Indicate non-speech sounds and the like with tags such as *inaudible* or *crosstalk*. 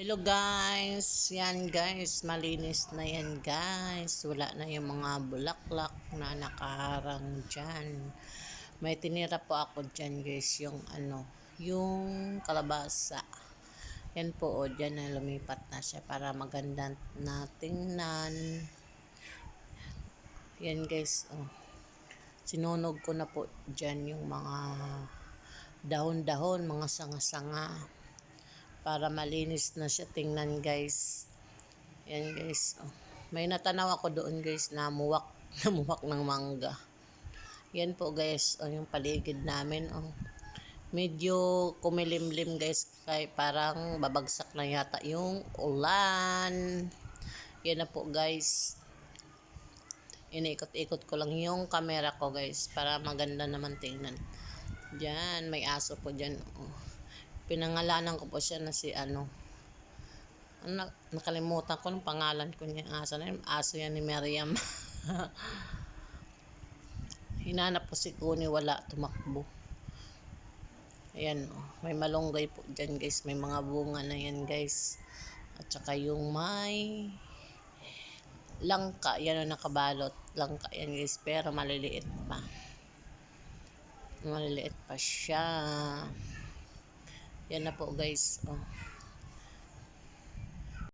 Hello guys, yan guys, malinis na yan guys. Wala na yung mga bulaklak na nakaharang dyan. May tinira po ako dyan guys, yung ano, yung kalabasa. Yan po o, dyan na lumipat na siya para maganda na tingnan. Yan guys, oh. Sinunog ko na po dyan yung mga dahon-dahon, mga sanga-sanga para malinis na siya. Tingnan guys. Yan guys. Oh. may natanaw ako doon guys na muwak *laughs* namuwak ng mangga. Yan po guys. Oh, yung paligid namin oh. medyo kumilimlim guys kay parang babagsak na yata yung ulan. Yan na po guys. Iniikot-ikot ko lang yung camera ko guys para maganda naman tingnan. Diyan, may aso po dyan. Oh pinangalanan ko po siya na si ano ano, nakalimutan ko ng pangalan ko niya aso na aso yan ni Miriam. *laughs* Hinanap ko si Kuni wala tumakbo. Ayan oh, may malunggay po dyan guys. May mga bunga na yan guys. At saka yung may langka yan ang nakabalot. Langka yan guys pero maliliit pa. Maliliit pa siya yan na po guys. Oh.